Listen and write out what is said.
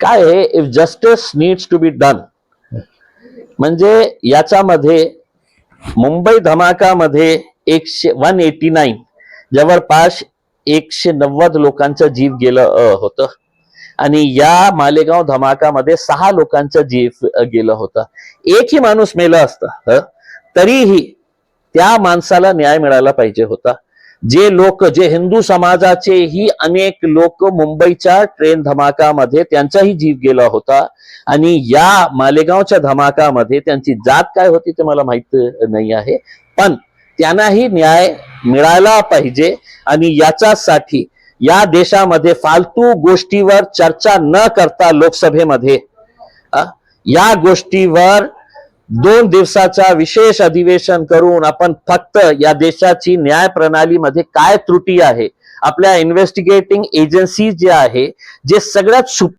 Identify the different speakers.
Speaker 1: काय आहे? If justice needs to be done म्हणजे याच्यामध्ये मुंबई धमाकामध्ये एकशे वन एटी नाईन जवळपास एकशे नव्वद लोकांचं जीव गेलं होतं. आणि या मालेगाव धमाकामध्ये सहा लोकांचं जीव गेलं होतं. एकही माणूस मेलं असतं तरीही त्या माणसाला न्याय मिळाला पाहिजे होता. जे लोक जे हिंदू समाजाचेही अनेक लोक मुंबईच्या ट्रेन धमाकामध्ये त्यांचाही जीव गेला होता. आणि या मालेगावच्या धमाकामध्ये त्यांची जात काय होती ते मला माहीत नाही आहे. पण त्यांनाही न्याय मिळाला पाहिजे आणि याच्यासाठी या देशामध्ये फालतू गोष्टीवर चर्चा न करता लोकसभेमध्ये या गोष्टीवर दोन दिवसाचा विशेष अधिवेशन करून आपण फक्त या देशाची न्याय प्रणालीमध्ये काय त्रुटी आहे? आपल्या इन्व्हेस्टिगेटिंग एजन्सी जे आहे जे सगळ्यात सु